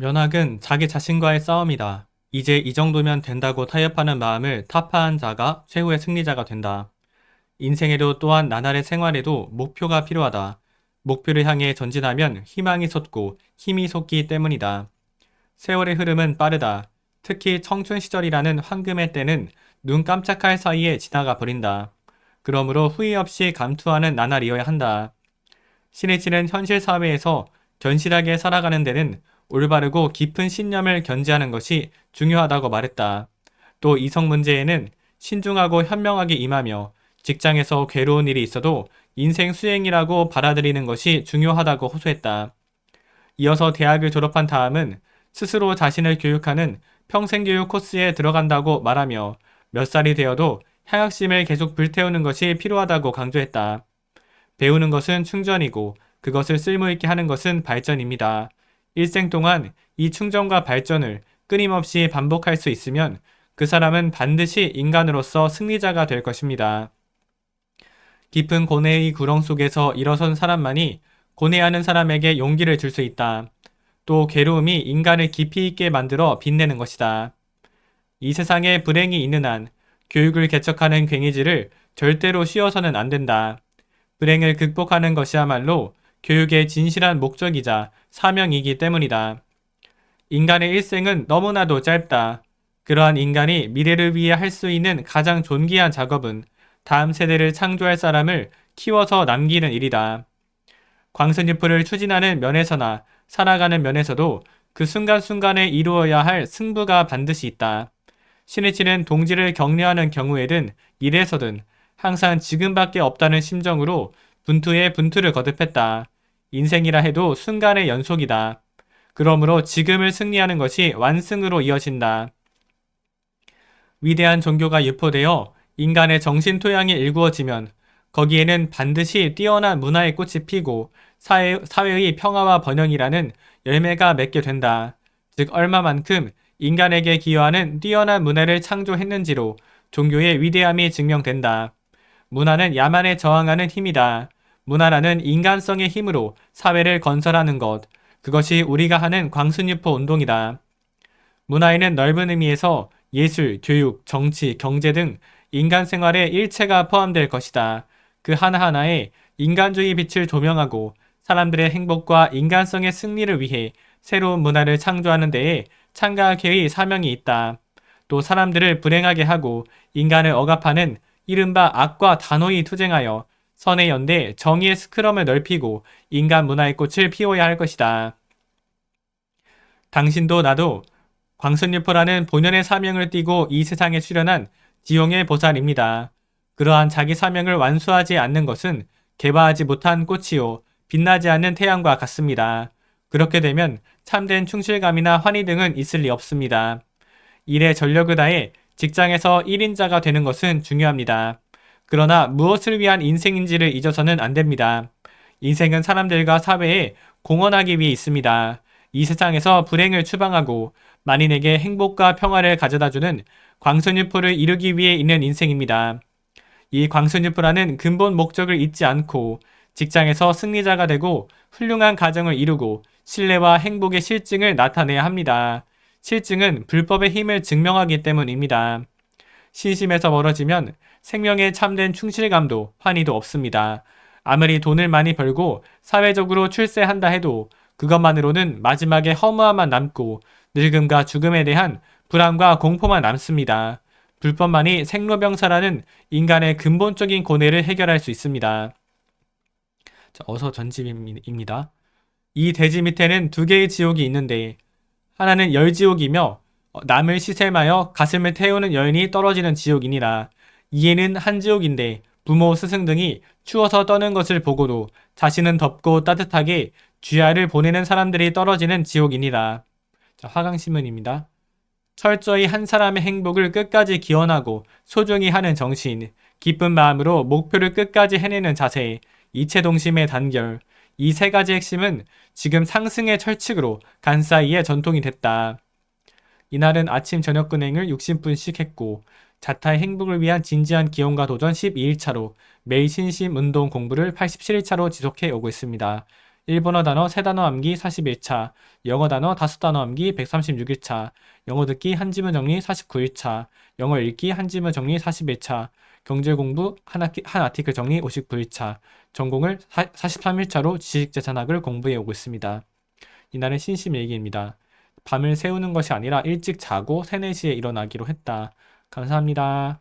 면학은 자기 자신과의 싸움이다. 이제 이 정도면 된다고 타협하는 마음을 타파한 자가 최후의 승리자가 된다. 인생에도 또한 나날의 생활에도 목표가 필요하다. 목표를 향해 전진하면 희망이 솟고 힘이 솟기 때문이다. 세월의 흐름은 빠르다. 특히 청춘 시절이라는 황금의 때는 눈 깜짝할 사이에 지나가 버린다. 그러므로 후회 없이 감투하는 나날이어야 한다. 신의치는 현실 사회에서 견실하게 살아가는 데는 올바르고 깊은 신념을 견지하는 것이 중요하다고 말했다. 또 이성 문제에는 신중하고 현명하게 임하며 직장에서 괴로운 일이 있어도 인생 수행이라고 받아들이는 것이 중요하다고 호소했다. 이어서 대학을 졸업한 다음은 스스로 자신을 교육하는 평생교육 코스에 들어간다고 말하며 몇 살이 되어도 향학심을 계속 불태우는 것이 필요하다고 강조했다. 배우는 것은 충전이고 그것을 쓸모있게 하는 것은 발전입니다. 일생 동안 이 충전과 발전을 끊임없이 반복할 수 있으면 그 사람은 반드시 인간으로서 승리자가 될 것입니다. 깊은 고뇌의 구렁 속에서 일어선 사람만이 고뇌하는 사람에게 용기를 줄 수 있다. 또 괴로움이 인간을 깊이 있게 만들어 빛내는 것이다. 이 세상에 불행이 있는 한 교육을 개척하는 괭이질을 절대로 쉬어서는 안 된다. 불행을 극복하는 것이야말로 교육의 진실한 목적이자 사명이기 때문이다. 인간의 일생은 너무나도 짧다. 그러한 인간이 미래를 위해 할 수 있는 가장 존귀한 작업은 다음 세대를 창조할 사람을 키워서 남기는 일이다. 광선유포를 추진하는 면에서나 살아가는 면에서도 그 순간순간에 이루어야 할 승부가 반드시 있다. 신의 치는 동지를 격려하는 경우에든 일에서든 항상 지금밖에 없다는 심정으로 분투에 분투를 거듭했다. 인생이라 해도 순간의 연속이다. 그러므로 지금을 승리하는 것이 완승으로 이어진다. 위대한 종교가 유포되어 인간의 정신 토양이 일구어지면 거기에는 반드시 뛰어난 문화의 꽃이 피고 사회, 사회의 평화와 번영이라는 열매가 맺게 된다. 즉 얼마만큼 인간에게 기여하는 뛰어난 문화를 창조했는지로 종교의 위대함이 증명된다. 문화는 야만에 저항하는 힘이다. 문화라는 인간성의 힘으로 사회를 건설하는 것. 그것이 우리가 하는 광순유포 운동이다. 문화에는 넓은 의미에서 예술, 교육, 정치, 경제 등 인간 생활의 일체가 포함될 것이다. 그 하나하나에 인간주의 빛을 조명하고 사람들의 행복과 인간성의 승리를 위해 새로운 문화를 창조하는 데에 참가하게의 사명이 있다. 또 사람들을 불행하게 하고 인간을 억압하는 이른바 악과 단호히 투쟁하여 선의 연대 정의의 스크럼을 넓히고 인간 문화의 꽃을 피워야 할 것이다. 당신도 나도 광선유포라는 본연의 사명을 띠고 이 세상에 출현한 지용의 보살입니다. 그러한 자기 사명을 완수하지 않는 것은 개화하지 못한 꽃이요 빛나지 않는 태양과 같습니다. 그렇게 되면 참된 충실감이나 환희 등은 있을 리 없습니다. 일에 전력을 다해 직장에서 1인자가 되는 것은 중요합니다. 그러나 무엇을 위한 인생인지를 잊어서는 안 됩니다. 인생은 사람들과 사회에 공헌하기 위해 있습니다. 이 세상에서 불행을 추방하고 만인에게 행복과 평화를 가져다주는 광선유포를 이루기 위해 있는 인생입니다. 이 광선유포라는 근본 목적을 잊지 않고 직장에서 승리자가 되고 훌륭한 가정을 이루고 신뢰와 행복의 실증을 나타내야 합니다. 실증은 불법의 힘을 증명하기 때문입니다. 신심에서 멀어지면 생명에 참된 충실감도 환희도 없습니다. 아무리 돈을 많이 벌고 사회적으로 출세한다 해도 그것만으로는 마지막에 허무함만 남고 늙음과 죽음에 대한 불안과 공포만 남습니다. 불법만이 생로병사라는 인간의 근본적인 고뇌를 해결할 수 있습니다. 자, 어서 전집입니다. 이 대지 밑에는 두 개의 지옥이 있는데 하나는 열지옥이며 어, 남을 시샘하여 가슴을 태우는 여인이 떨어지는 지옥이니라. 이에는 한 지옥인데 부모 스승 등이 추워서 떠는 것을 보고도 자신은 덥고 따뜻하게 쥐알을 보내는 사람들이 떨어지는 지옥이니라. 자, 화강신문입니다. 철저히 한 사람의 행복을 끝까지 기원하고 소중히 하는 정신, 기쁜 마음으로 목표를 끝까지 해내는 자세, 이체동심의 단결, 이 세 가지 핵심은 지금 상승의 철칙으로 간사이의 전통이 됐다. 이날은 아침 저녁 근행을 60분씩 했고 자타의 행복을 위한 진지한 기원과 도전 12일차로 매일 신심 운동 공부를 87일차로 지속해 오고 있습니다. 일본어 단어 3단어 암기 41차, 영어 단어 5단어 암기 136일차, 영어 듣기 한 지문 정리 49일차, 영어 읽기 한 지문 정리 41차, 경제 공부 한, 아티, 한 아티클 정리 59일차, 전공을 43일차로 지식 재산학을 공부해 오고 있습니다. 이날은 신심 일기입니다. 밤을 새우는 것이 아니라 일찍 자고 3, 4시에 일어나기로 했다. 감사합니다.